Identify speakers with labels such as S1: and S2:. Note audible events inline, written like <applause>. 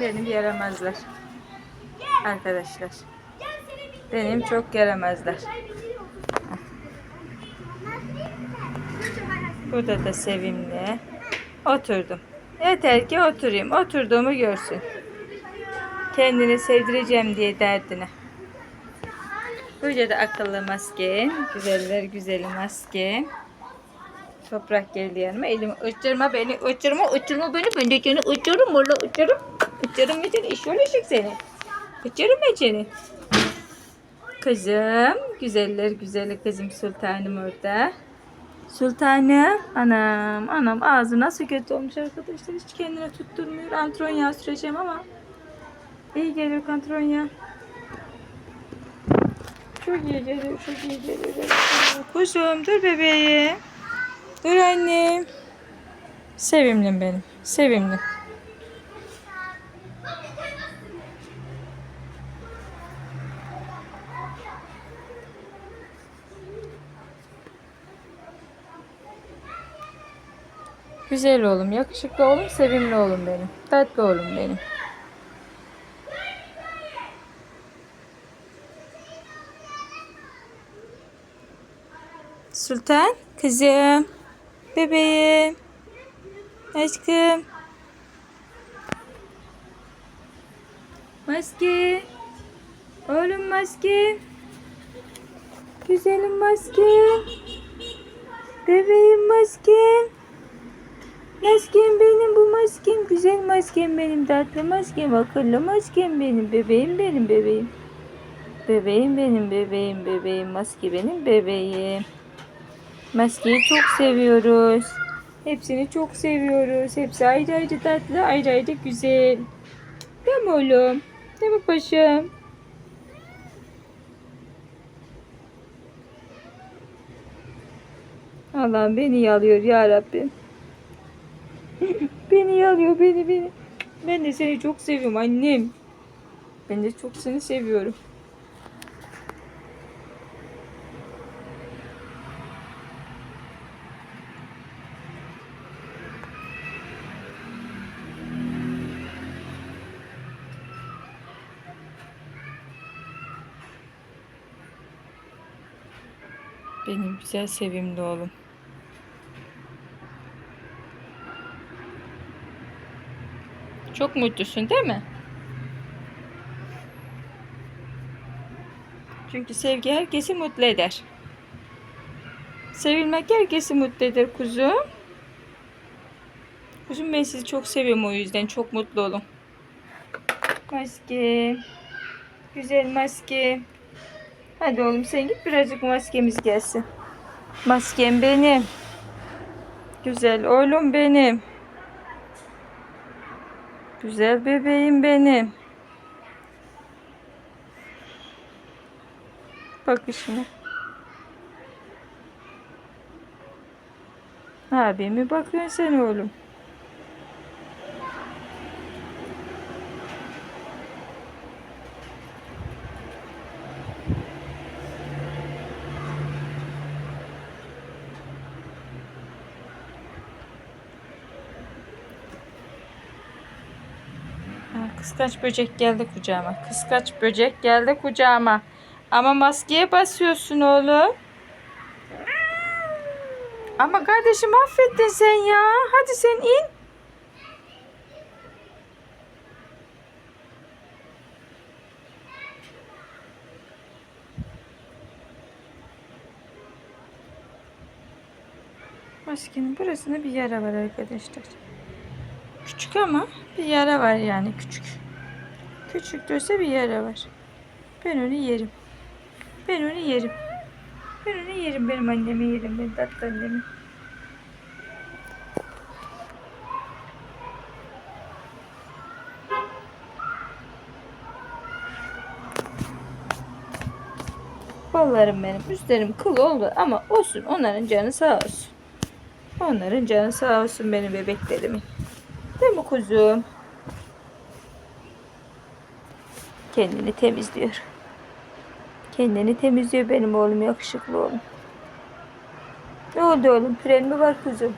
S1: Benim yaramazlar. Arkadaşlar. Benim çok yaramazlar. Burada da sevimli. Oturdum. Yeter ki oturayım. Oturduğumu görsün. Kendini sevdireceğim diye derdine. Böyle de akıllı maske. Güzeller güzeli maske. Toprak geldi yanıma. Elimi uçurma beni. Uçurma uçurma beni. Ben de seni uçurum. Valla uçurum. Ben seni. İş olacak seni. Ben seni. Kızım. Güzeller güzeli kızım sultanım orada. Sultanım. Anam. Anam ağzı nasıl kötü olmuş arkadaşlar. Hiç kendine tutturmuyor. Antron süreceğim ama. İyi gelir antron. Çok iyi geliyor. Çok iyi geliyor. Kuzum dur bebeğim. Dur annem. Sevimlim benim. Sevimli. Güzel oğlum, yakışıklı oğlum, sevimli oğlum benim. Tatlı oğlum benim. Sultan, kızım, bebeğim, aşkım. Maske, oğlum maske, güzelim maske, bebeğim maskem. Maskem benim bu maskem, güzel maskem benim, tatlı maskem, akıllı maskem benim, bebeğim benim bebeğim. Bebeğim benim, bebeğim, bebeğim, maske benim bebeğim. Maskeyi çok seviyoruz. Hepsini çok seviyoruz. Hepsi ayrı ayrı tatlı, ayrı ayrı güzel. Değil mi oğlum? Değil mi paşam? Allah'ım beni yalıyor ya Rabbim. <laughs> beni yalıyor beni beni. Ben de seni çok seviyorum annem. Ben de çok seni seviyorum. Benim güzel sevimli oğlum. Çok mutlusun değil mi? Çünkü sevgi herkesi mutlu eder. Sevilmek herkesi mutlu eder kuzum. Kuzum ben sizi çok seviyorum o yüzden çok mutlu olun. Maske. Güzel maske. Hadi oğlum sen git birazcık maskemiz gelsin. Maskem benim. Güzel oğlum benim. Güzel bebeğim benim. Bakışına. Abime bakıyorsun sen oğlum. Kıskaç böcek geldi kucağıma. Kıskaç böcek geldi kucağıma. Ama maskeye basıyorsun oğlum. Ama kardeşim affettin sen ya. Hadi sen in. Maskenin burasında bir yara var arkadaşlar. Küçük ama bir yara var yani küçük. Küçük de bir yara var. Ben onu yerim. Ben onu yerim. Ben onu yerim. Benim annemi yerim. Benim tatlı annemi. Ballarım benim. Üstlerim kıl oldu ama olsun. Onların canı sağ olsun. Onların canı sağ olsun benim bebeklerimin. Değil mi kuzum? Kendini temizliyor. Kendini temizliyor benim oğlum yakışıklı oğlum. Ne oldu oğlum? Püren mi var kuzum?